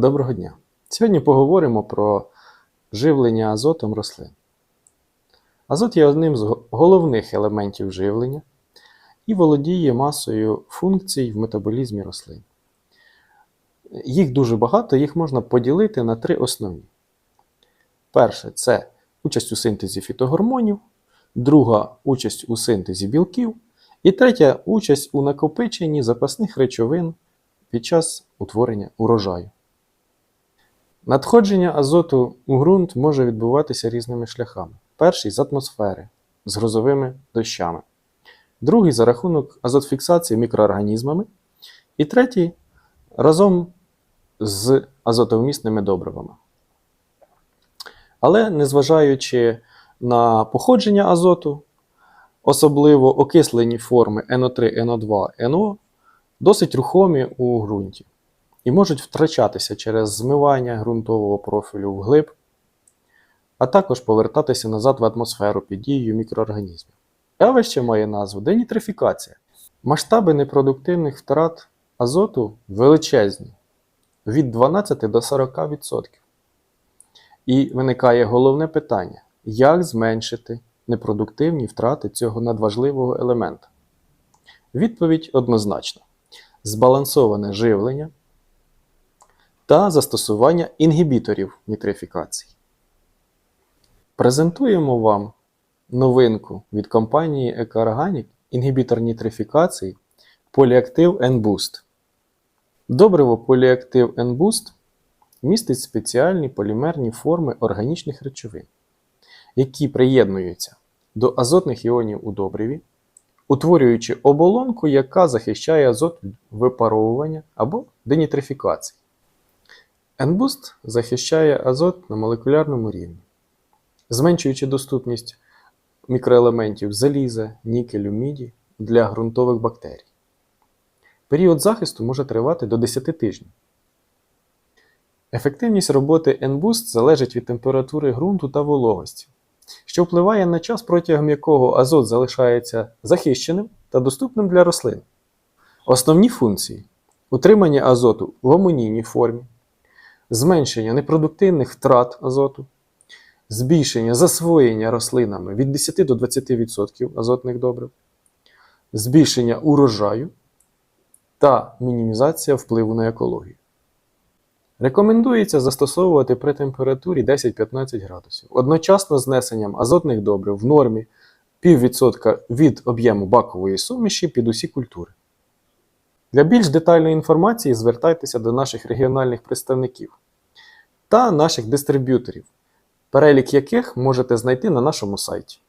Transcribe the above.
Доброго дня! Сьогодні поговоримо про живлення азотом рослин. Азот є одним з головних елементів живлення і володіє масою функцій в метаболізмі рослин. Їх дуже багато, їх можна поділити на три основні. Перше це участь у синтезі фітогормонів, друга участь у синтезі білків, і третя участь у накопиченні запасних речовин під час утворення урожаю. Надходження азоту у ґрунт може відбуватися різними шляхами. Перший з атмосфери, з грозовими дощами, другий за рахунок азотфіксації мікроорганізмами, і третій разом з азотовмісними добривами. Але незважаючи на походження азоту, особливо окислені форми NO3, NO2, NO досить рухомі у ґрунті і можуть втрачатися через змивання ґрунтового профілю вглиб, а також повертатися назад в атмосферу під дією мікроорганізмів. Явище має назву денітрифікація. Масштаби непродуктивних втрат азоту величезні від 12 до 40%. І виникає головне питання: як зменшити непродуктивні втрати цього надважливого елемента? Відповідь однозначна: збалансоване живлення та застосування інгібіторів нітрифікації. Презентуємо вам новинку від компанії EcoOrganic інгібітор нітрифікації Polyactive N-Boost. Добриво Polyactive N-Boost містить спеціальні полімерні форми органічних речовин, які приєднуються до азотних іонів у добриві, утворюючи оболонку, яка захищає азот від випаровування або денітрифікації. N-Boost захищає азот на молекулярному рівні, зменшуючи доступність мікроелементів заліза, нікелю, міді для ґрунтових бактерій. Період захисту може тривати до 10 тижнів. Ефективність роботи N-Boost залежить від температури ґрунту та вологості, що впливає на час, протягом якого азот залишається захищеним та доступним для рослин. Основні функції утримання азоту в амонійній формі, зменшення непродуктивних втрат азоту, збільшення засвоєння рослинами від 10 до 20% азотних добрив, збільшення урожаю та мінімізація впливу на екологію. Рекомендується застосовувати при температурі 10-15 градусів, одночасно з знесенням азотних добрив в нормі 0,5% від об'єму бакової суміші під усі культури. Для більш детальної інформації звертайтеся до наших регіональних представників та наших дистриб'юторів, перелік яких можете знайти на нашому сайті.